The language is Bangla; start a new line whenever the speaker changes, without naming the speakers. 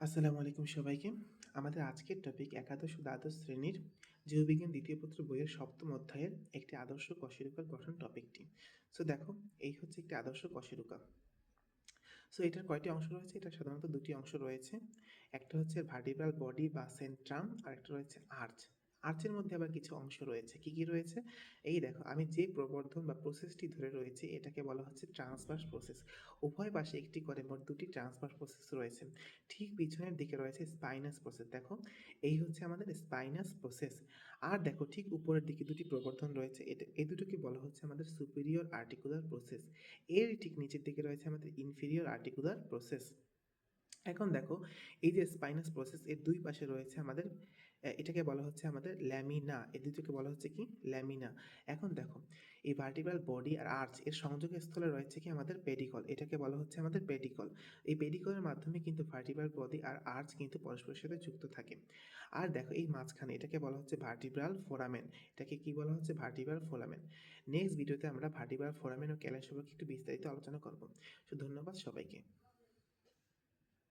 আসসালামু আলাইকুম সবাইকে। আমাদের আজকের টপিক একাদশ ও দ্বাদশ শ্রেণির জীববিজ্ঞান দ্বিতীয় পত্র বইয়ের সপ্তম অধ্যায়ের একটি আদর্শ কশেরুকার গঠন টপিকটি। সো দেখো, এই হচ্ছে একটি আদর্শ কশেরুকা। সো এটার কয়টি অংশ রয়েছে? এটা সাধারণত দুটি অংশ রয়েছে। একটা হচ্ছে ভার্টিব্রাল বডি বা সেন্ট্রাম আর একটা রয়েছে আর্চ। আর্চের মধ্যে আবার কিছু অংশ রয়েছে। কি কি রয়েছে? এই দেখো, আমি যে প্রবর্ধন বা প্রসেসটি ধরে রয়েছে, এটাকে বলা হচ্ছে ট্রান্সভার্স প্রসেস উভয় পাশে একটি করে মোট দুটি ট্রান্সভার্স প্রসেস রয়েছে। ঠিক পিছনের দিকে রয়েছে স্পাইনাস প্রসেস দেখো, এই হচ্ছে আমাদের স্পাইনাস প্রসেস আর দেখো, ঠিক উপরের দিকে দুটি প্রবর্ধন রয়েছে। এটা এই দুটোকে বলা হচ্ছে আমাদের সুপিরিয়র আর্টিকুলার প্রসেস এর ঠিক নিচের দিকে রয়েছে আমাদের ইনফিরিয়র আর্টিকুলার প্রসেস এখন দেখো, এই যে স্পাইনাস প্রসেস এর দুই পাশে রয়েছে আমাদের এটাকে বলা হচ্ছে আমাদের ল্যামিনা এই দুটোকে বলা হচ্ছে কি? ল্যামিনা। এখন দেখো, এই ভার্টিব্রাল বডি আর আর্চ এর সংযোগ স্থলে রয়েছে কি? আমাদের পেডিকল এটাকে বলা হচ্ছে আমাদের পেডিকল এই পেডিকলের মাধ্যমে কিন্তু ভার্টিব্রাল বডি আর আর্চ কিন্তু পরস্পরের সাথে যুক্ত থাকে। আর দেখো, এই মাঝখানে এটাকে বলা হচ্ছে ভার্টিব্রাল ফোরামেন এটাকে কি বলা হচ্ছে? ভার্টিব্রাল ফোরামেন নেক্সট ভিডিওতে আমরা ভার্টিব্রাল ফোরামেন ও ক্যালের সম্পর্কে একটু বিস্তারিত আলোচনা করব। সো ধন্যবাদ সবাইকে।